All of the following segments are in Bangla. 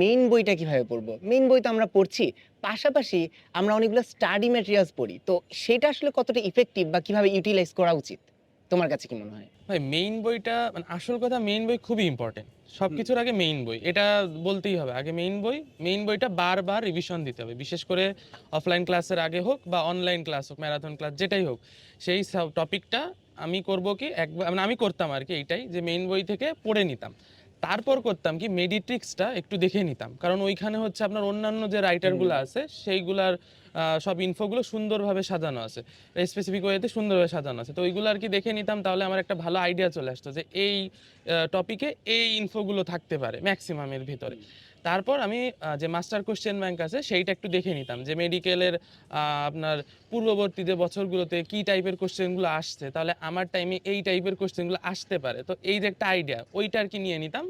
মেইন বইটা কীভাবে পড়ব? মেইন বই তো আমরা পড়ছি পাশাপাশি আমরা অনেকগুলো স্টাডি ম্যাটেরিয়ালস পড়ি। তো সেটা আসলে কতটা ইফেক্টিভ বা কীভাবে ইউটিলাইজ করা উচিত? তোমার কাছে কি মনে হয়? ভাই মেইন বইটা মানে আসল কথা মেইন বই খুবই ইম্পর্টেন্ট সব কিছুর আগে মেইন বই এটা বলতেই হবে। আগে মেইন বই মেইন বইটা বারবার রিভিশন দিতে হবে। বিশেষ করে অফলাইন ক্লাসের আগে হোক বা অনলাইন ক্লাস হোক ম্যারাথন ক্লাস যেটাই হোক। সেই টপিকটা আমি করব কি একবার মানে আমি করতাম আর কি এইটাই যে মেইন বই থেকে পড়ে নিতাম। তারপর করতাম কি মেডিট্রিক্সটা একটু দেখে নিতাম। কারণ ওইখানে হচ্ছে আপনার অন্যান্য যে রাইটারগুলো আছে সেইগুলার সব ইনফোগুলো সুন্দরভাবে সাজানো আছে। স্পেসিফিক ওয়েতে সুন্দরভাবে সাজানো আছে। তো ওইগুলো আর কি দেখে নিতাম, তাহলে আমার একটা ভালো আইডিয়া চলে আসতো যে এই টপিকে এই ইনফোগুলো থাকতে পারে ম্যাক্সিমামের ভিতরে। তারপর আমি যে মাস্টার কোশ্চেন ব্যাংক আছে, সেইটা একটু দেখে নিতাম যে মেডিকেলের আপনার পূর্ববর্তী যে বছরগুলোতে কি টাইপের কোশ্চেনগুলো আসছে, তাহলে আমার টাইমে এই টাইপের কোশ্চেনগুলো আসতে পারে। তো এই যে একটা আইডিয়া ওইটা আর কি নিয়ে নিতাম।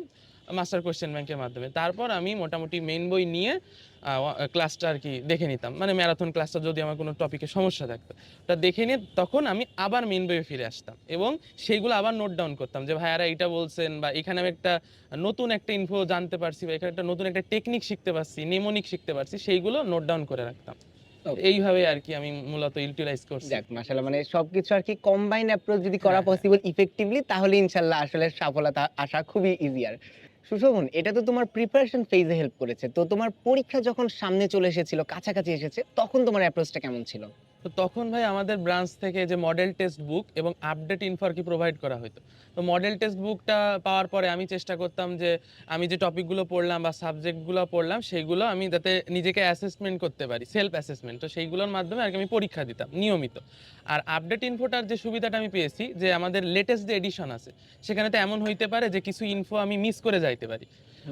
মাস্টার কোশ্চেন ব্যাংকের মাধ্যমে। তারপর আমি মোটামুটি মেন বই নিয়ে ক্লাসটা আর কি দেখে নিতাম। মানে ম্যারাথন ক্লাসটা যদি আমার কোনো টপিকে সমস্যা থাকতো। ওটা দেখে নিয়ে তখন আমি আবার মেন বইয়ে ফিরে আসতাম। এবং সেইগুলো আবার নোট ডাউন করতাম যে ভাইয়ারা এইটা বলছেন বা এখানে আমি একটা নতুন একটা ইনফো জানতে পারছি বা এখানে একটা নতুন একটা টেকনিক শিখতে পারছি নেমোনিক শিখতে পারছি সেইগুলো নোট ডাউন করে রাখতাম. এইভাবে আর কি আমি মূলত ইউটিলাইজ করছি। যাক মাশাআল্লাহ মানে সবকিছু আর কি কম্বাইন অ্যাপ্রোচ যদি করা হ্যাঁ, হ্যাঁ। পসিবল ইফেক্টিভলি তাহলে ইনশাল্লাহ আসলে সফলতা আসা খুবই ইজিয়ার সুশোভন, এটা তো তোমার প্রিপারেশন ফেজে হেল্প করেছে। তো তোমার পরীক্ষা যখন সামনে চলে এসেছিল, কাছাকাছি এসেছে, তখন তোমার অ্যাপ্রোচটা কেমন ছিল? তো তখন ভাই আমাদের ব্রাঞ্চ থেকে যে মডেল টেস্ট বুক এবং আপডেট ইনফো আর কি প্রোভাইড করা হতো তো মডেল টেস্ট বুকটা পাওয়ার পরে আমি চেষ্টা করতাম যে আমি যে টপিকগুলো পড়লাম বা সাবজেক্টগুলো পড়লাম সেইগুলো আমি যাতে নিজেকে অ্যাসেসমেন্ট করতে পারি সেলফ অ্যাসেসমেন্ট তো সেইগুলোর মাধ্যমে আর কি আমি পরীক্ষা দিতাম নিয়মিত। আর আপডেট ইনফোটার যে সুবিধাটা আমি পেয়েছি যে আমাদের লেটেস্ট যে এডিশন আছে সেখানে তো এমন হইতে পারে যে কিছু ইনফো আমি মিস করে যাইতে পারি।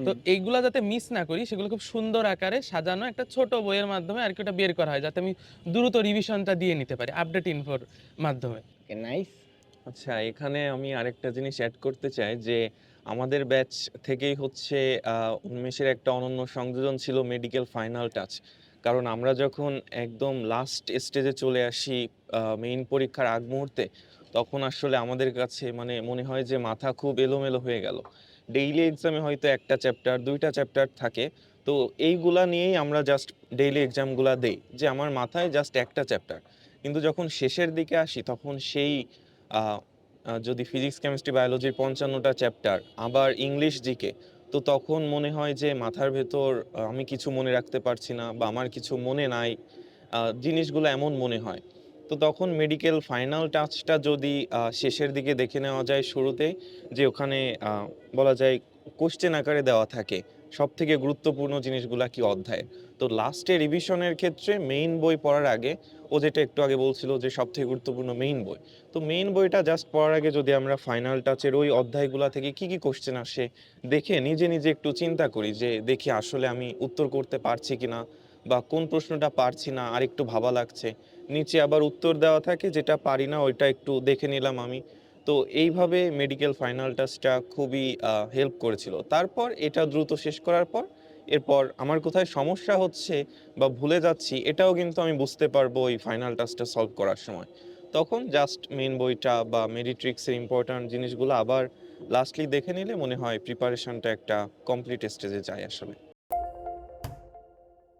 তো এইগুলো যাতে মিস না করি সেগুলো খুব সুন্দর আকারে সাজানো একটা ছোট বইয়ের মাধ্যমে আর কি ওটা বের করা হয় যাতে আমি দ্রুত রিভিশনটা দিয়ে নিতে পারি আপডেট ইনফোর মাধ্যমে। নাইস আচ্ছা এখানে আমি আরেকটা জিনিস অ্যাড করতে চাই যে আমাদের ব্যাচ থেকেই হচ্ছে উন্মেষের একটা অনন্য সংযোজন ছিল মেডিকেল ফাইনাল টাচ কারণ আমরা যখন একদম লাস্ট স্টেজে চলে আসি মেইন পরীক্ষার আগ মুহূর্তে তখন আসলে আমাদের কাছে মানে মনে হয় যে মাথা খুব এলোমেলো হয়ে গেল। ডেইলি এক্সামে হয়তো একটা চ্যাপ্টার দুইটা চ্যাপ্টার থাকে তো এইগুলা নিয়েই আমরা জাস্ট ডেইলি এক্সামগুলা দেই, যে আমার মাথায় জাস্ট একটা চ্যাপ্টার কিন্তু যখন শেষের দিকে আসি, তখন সেই যদি ফিজিক্স কেমিস্ট্রি বায়োলজির পঞ্চান্নটা চ্যাপ্টার আবার ইংলিশ জিকে তো তখন মনে হয় যে মাথার ভেতর আমি কিছু মনে রাখতে পারছি না বা আমার কিছু মনে নাই জিনিসগুলো এমন মনে হয়। তো তখন মেডিকেল ফাইনাল টাচটা যদি শেষের দিকে দেখে নেওয়া যায় শুরুতে, যে ওখানে বলা যায় কোশ্চেন আকারে দেওয়া থাকে সব থেকে গুরুত্বপূর্ণ জিনিসগুলা কি অধ্যায় তো লাস্টে রিভিশনের ক্ষেত্রে মেইন বই পড়ার আগে, ও যেটা একটু আগে বলছিল যে সব থেকে গুরুত্বপূর্ণ মেইন বই, তো মেইন বইটা জাস্ট পড়ার আগে যদি আমরা ফাইনাল টাচের ওই অধ্যায়গুলো থেকে কি কি কোশ্চেন আসে, দেখে নিজে নিজে একটু চিন্তা করি যে দেখি আসলে আমি উত্তর করতে পারছি কিনা, বা কোন প্রশ্নটা পারছি না আর একটু ভাবা লাগছে। নিচে আবার উত্তর দেওয়া থাকে, যেটা পারি না, ওইটা একটু দেখে নিলাম আমি। তো এইভাবে মেডিকেল ফাইনাল টাচটা খুবই হেল্প করেছিল। তারপর এটা দ্রুত শেষ করার পর, এরপর আমার কোথায় সমস্যা হচ্ছে বা ভুলে যাচ্ছি, এটাও কিন্তু আমি বুঝতে পারব ওই ফাইনাল টাস্কটা সলভ করার সময়। তখন জাস্ট মেন বইটা বা মেডিট্রিক্সের ইম্পর্ট্যান্ট জিনিসগুলো আবার লাস্টলি দেখে নিলে মনে হয় প্রিপারেশনটা একটা কমপ্লিট স্টেজে যায় আসলে।